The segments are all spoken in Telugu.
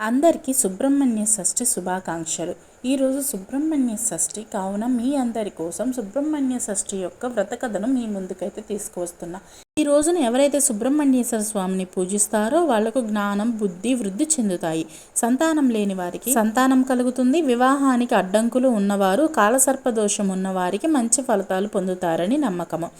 అందరికీ సుబ్రహ్మణ్య షష్ఠి శుభాకాంక్షలు. ఈరోజు సుబ్రహ్మణ్య షష్ఠి కావున మీ అందరి కోసం సుబ్రహ్మణ్య షష్ఠి యొక్క వ్రత కథను మీ ముందుకైతే తీసుకువస్తున్నా. ఈ రోజున ఎవరైతే సుబ్రహ్మణ్యేశ్వర స్వామిని పూజిస్తారో వాళ్ళకు జ్ఞానం బుద్ధి వృద్ధి చెందుతాయి. సంతానం లేని వారికి సంతానం కలుగుతుంది. వివాహానికి అడ్డంకులు ఉన్నవారు కాలసర్పదోషం ఉన్నవారికి మంచి ఫలితాలు పొందుతారని నమ్మకము.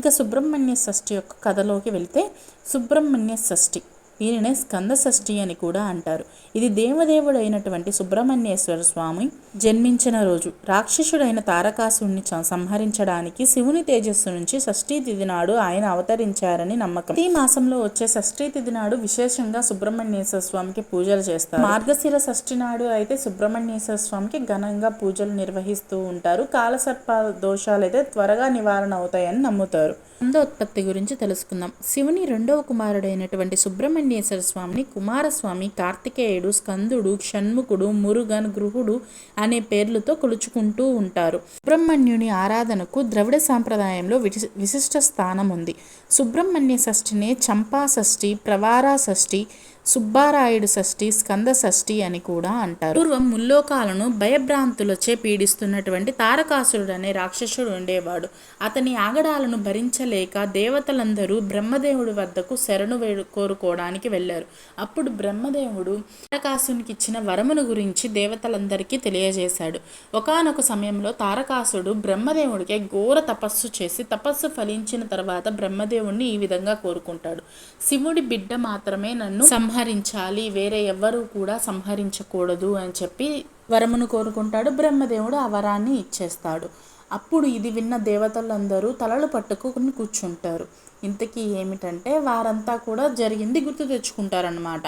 ఇక సుబ్రహ్మణ్య షష్ఠి యొక్క కథలోకి వెళితే సుబ్రహ్మణ్య షష్ఠి. దీనినే స్కంద షష్ఠి అని కూడా అంటారు. ఇది దేవదేవుడు అయినటువంటి సుబ్రహ్మణ్యేశ్వర స్వామి జన్మించిన రోజు రాక్షసుడైన తారకాసుని సంహరించడానికి శివుని తేజస్సు నుంచి షష్ఠీ తిథి నాడు ఆయన అవతరించారని నమ్మకం. ఈ మాసంలో వచ్చే షష్ఠీ తిథి నాడు విశేషంగా సుబ్రహ్మణ్యేశ్వర స్వామికి పూజలు చేస్తారు. మార్గశిర షష్ఠి నాడు అయితే సుబ్రహ్మణ్యేశ్వర స్వామికి ఘనంగా పూజలు నిర్వహిస్తూ ఉంటారు. కాలసర్ప దోషాలు అయితే త్వరగా నివారణ అవుతాయని నమ్ముతారు. ఉత్పత్తి గురించి తెలుసుకుందాం. శివుని రెండవ కుమారుడైనటువంటి సుబ్రహ్మణ్యేశ్వర స్వామిని కుమారస్వామి కార్తికేయుడు స్కందుడు షణ్ముఖుడు మురుగన్ గృహుడు అనే పేర్లతో కొలుచుకుంటూ ఉంటారు. సుబ్రహ్మణ్యుని ఆరాధనకు ద్రవిడ సాంప్రదాయంలో విశిష్ట స్థానం ఉంది సుబ్రహ్మణ్య షష్ఠినే చంపా షష్ఠి ప్రవారా షష్ఠి సుబ్బారాయుడు షష్ఠి స్కంద షష్ఠి అని కూడా అంటారు. పూర్వం ముల్లోకాలను భయభ్రాంతులచే పీడిస్తున్నటువంటి తారకాసురుడు అనే రాక్షసుడు ఉండేవాడు. అతని ఆగడాలను భరించలేక దేవతలందరూ బ్రహ్మదేవుడి వద్దకు శరణు కోరుకోవడానికి వెళ్ళారు. అప్పుడు బ్రహ్మదేవుడు తారకాసునికి ఇచ్చిన వరమును గురించి దేవతలందరికీ తెలియజేశాడు. ఒకనొక సమయంలో తారకాసుడు బ్రహ్మదేవుడికి ఘోర తపస్సు చేసి తపస్సు ఫలించిన తర్వాత బ్రహ్మదేవుడిని ఈ విధంగా కోరుకుంటాడు. శివుడి బిడ్డ మాత్రమే నన్ను సంహ సంహరించాలి వేరే ఎవ్వరూ కూడా సంహరించకూడదు అని చెప్పి వరమును కోరుకుంటాడు. బ్రహ్మదేవుడు ఆ వరాన్ని ఇచ్చేస్తాడు. అప్పుడు ఇది విన్న దేవతలందరూ తలలు పట్టుకుని కూర్చుంటారు. ఇంతకీ ఏమిటంటే వారంతా కూడా జరిగింది గుర్తు తెచ్చుకుంటారనమాట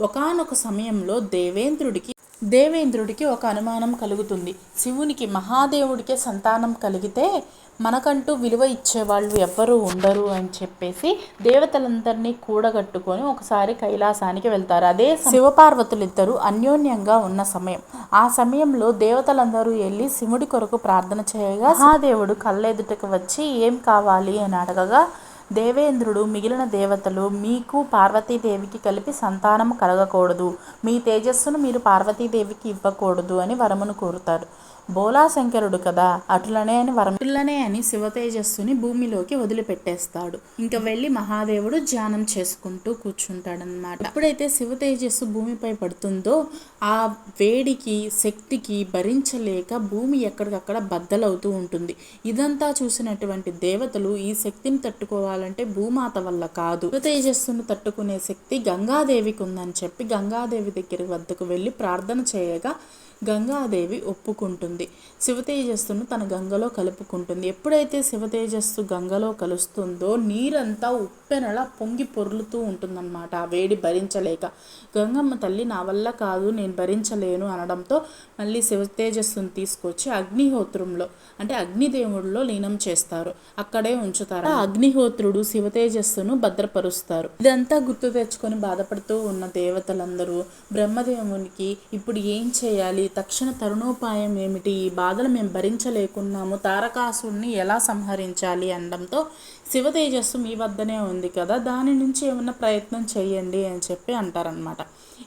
ఒకనొక సమయంలో దేవేంద్రుడికి దేవేంద్రుడికి ఒక అనుమానం కలుగుతుంది. శివునికి మహాదేవుడికే సంతానం కలిగితే మనకంటూ విలువ ఇచ్చేవాళ్ళు ఎవ్వరూ ఉండరు అని చెప్పేసి దేవతలందరినీ కూడగట్టుకొని ఒకసారి కైలాసానికి వెళ్తారు. అదే శివపార్వతులు ఇద్దరు అన్యోన్యంగా ఉన్న సమయం. ఆ సమయంలో దేవతలందరూ వెళ్ళి శివుడి కొరకు ప్రార్థన చేయగా మహాదేవుడు కళ్ళెదుటకు వచ్చి ఏం కావాలి? అని అడగగా దేవేంద్రుడు మిగిలిన దేవతలు మీకు పార్వతీదేవికి కలిపి సంతానం కలగకూడదు. మీ తేజస్సును మీరు పార్వతీదేవికి ఇవ్వకూడదు అని వరమును కోరుతారు. బోలాశంకరుడు కదా అటులనే అని వరం అటులనే అని శివతేజస్సుని భూమిలోకి వదిలిపెట్టేస్తాడు. ఇంకా వెళ్ళి మహాదేవుడు ధ్యానం చేసుకుంటూ కూర్చుంటాడనమాట ఎప్పుడైతే శివ తేజస్సు భూమిపై పడుతుందో ఆ వేడికి శక్తికి భరించలేక భూమి ఎక్కడికక్కడ బద్దలవుతూ ఉంటుంది. ఇదంతా చూసినటువంటి దేవతలు ఈ శక్తిని తట్టుకోవాలంటే భూమాత వల్ల కాదు. శివతేజస్సును తట్టుకునే శక్తి గంగాదేవికి ఉందని చెప్పి గంగాదేవి దగ్గర వద్దకు వెళ్ళి ప్రార్థన చేయగా గంగాదేవి ఒప్పుకుంటుంది. శివతేజస్సును తన గంగలో కలుపుకుంటుంది. ఎప్పుడైతే శివతేజస్సు గంగలో కలుస్తుందో నీరంతా ఉప్పెనలా పొంగి పొర్లుతూ ఉంటుందన్నమాట. ఆ వేడి భరించలేక. గంగమ్మ తల్లి నా వల్ల కాదు నేను భరించలేను అనడంతో మళ్ళీ శివతేజస్సును తీసుకొచ్చి అగ్నిహోత్రంలో అంటే అగ్నిదేవుడిలో లీనం చేస్తారు. అక్కడే ఉంచుతారు. ఆ అగ్నిహోత్రుడు శివతేజస్సును భద్రపరుస్తారు. ఇదంతా గుర్తు తెచ్చుకొని బాధపడుతూ ఉన్న దేవతలందరూ బ్రహ్మదేవునికి ఇప్పుడు ఏం చేయాలి? తక్షణ తరుణోపాయం ఏమిటి? ఈ బాధలు మేము భరించలేకున్నాము. తారకాసుడిని ఎలా సంహరించాలి అనడంతో శివ తేజస్సు మీ వద్దనే ఉంది కదా దాని నుంచి ఏమన్నా ప్రయత్నం చేయండి అని చెప్పి అంటారనమాట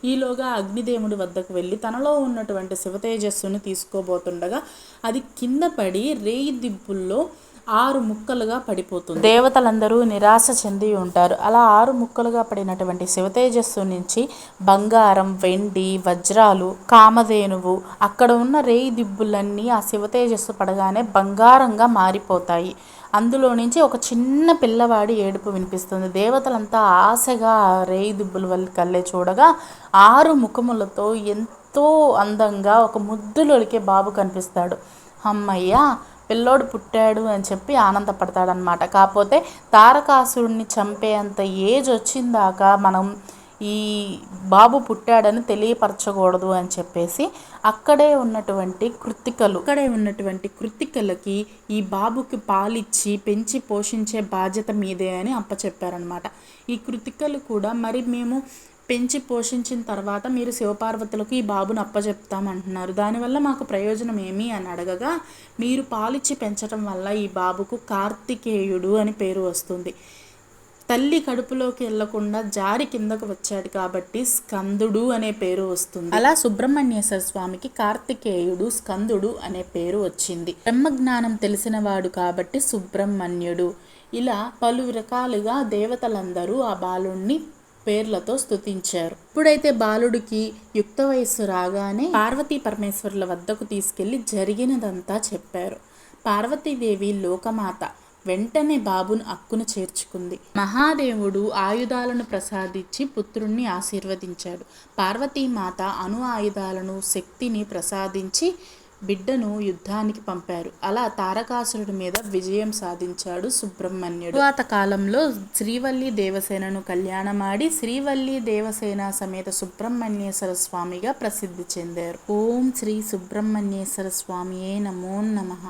ఈలోగా అగ్నిదేవుడి వద్దకు వెళ్ళి తనలో ఉన్నటువంటి శివ తేజస్సును తీసుకోబోతుండగా అది కింద పడి రేయి దిబ్బుల్లో ఆరు ముక్కలుగా పడిపోతుంది. దేవతలందరూ నిరాశ చెంది ఉంటారు. అలా ఆరు ముక్కలుగా పడినటువంటి శివతేజస్సు నుంచి బంగారం వెండి వజ్రాలు కామధేనువు అక్కడ ఉన్న రేయి దిబ్బులన్నీ ఆ శివతేజస్సు పడగానే బంగారంగా మారిపోతాయి. అందులో నుంచి ఒక చిన్న పిల్లవాడి ఏడుపు వినిపిస్తుంది. దేవతలంతా ఆశగా రేయి దిబ్బుల వల్ల కళ్ళే చూడగా ఆరు ముఖములతో ఎంతో అందంగా ఒక ముద్దులొలికే బాబు కనిపిస్తాడు. అమ్మయ్య పిల్లోడు పుట్టాడు అని చెప్పి ఆనందపడతాడనమాట కాకపోతే తారకాసురుడిని చంపేంత ఏజ్ వచ్చిందాక మనం ఈ బాబు పుట్టాడని తెలియపరచకూడదు అని చెప్పేసి అక్కడే ఉన్నటువంటి కృత్తికలు అక్కడే ఉన్నటువంటి కృత్తికలకి ఈ బాబుకి పాలిచ్చి పెంచి పోషించే బాధ్యత మీదే అని అప్పచెప్పారనమాట ఈ కృతికలు కూడా మరి మేము పెంచి పోషించిన తర్వాత మీరు శివపార్వతులకు ఈ బాబును అప్పజెప్తామంటున్నారు. దానివల్ల మాకు ప్రయోజనం ఏమి అని అడగగా మీరు పాలిచ్చి పెంచడం వల్ల ఈ బాబుకు కార్తికేయుడు అని పేరు వస్తుంది. తల్లి కడుపులోకి వెళ్ళకుండా జారి కిందకు వచ్చాడు కాబట్టి స్కందుడు అనే పేరు వస్తుంది. అలా సుబ్రహ్మణ్యేశ్వర స్వామికి కార్తికేయుడు స్కందుడు అనే పేరు వచ్చింది. బ్రహ్మజ్ఞానం తెలిసినవాడు కాబట్టి సుబ్రహ్మణ్యుడు. ఇలా పలు రకాలుగా దేవతలందరూ ఆ బాలుణ్ణి పేర్లతో స్తుతించారు. ఇప్పుడైతే బాలుడికి యుక్త వయస్సు రాగానే పార్వతీ పరమేశ్వరుల వద్దకు తీసుకెళ్ళి జరిగినదంతా చెప్పారు. పార్వతీదేవి లోకమాత వెంటనే బాబును అక్కును చేర్చుకుంది. మహాదేవుడు ఆయుధాలను ప్రసాదించి పుత్రుణ్ణి ఆశీర్వదించాడు. పార్వతీమాత అణు ఆయుధాలను శక్తిని ప్రసాదించి బిడ్డను యుద్ధానికి పంపారు. అలా తారకాసురుడి మీద విజయం సాధించాడు సుబ్రహ్మణ్యుడు. తర్వాత కాలంలో శ్రీవల్లి దేవసేనను కళ్యాణమాడి శ్రీవల్లి దేవసేన సమేత సుబ్రహ్మణ్యేశ్వర స్వామిగా ప్రసిద్ధి చెందారు. ఓం శ్రీ సుబ్రహ్మణ్యేశ్వర స్వామియే నమో నమః.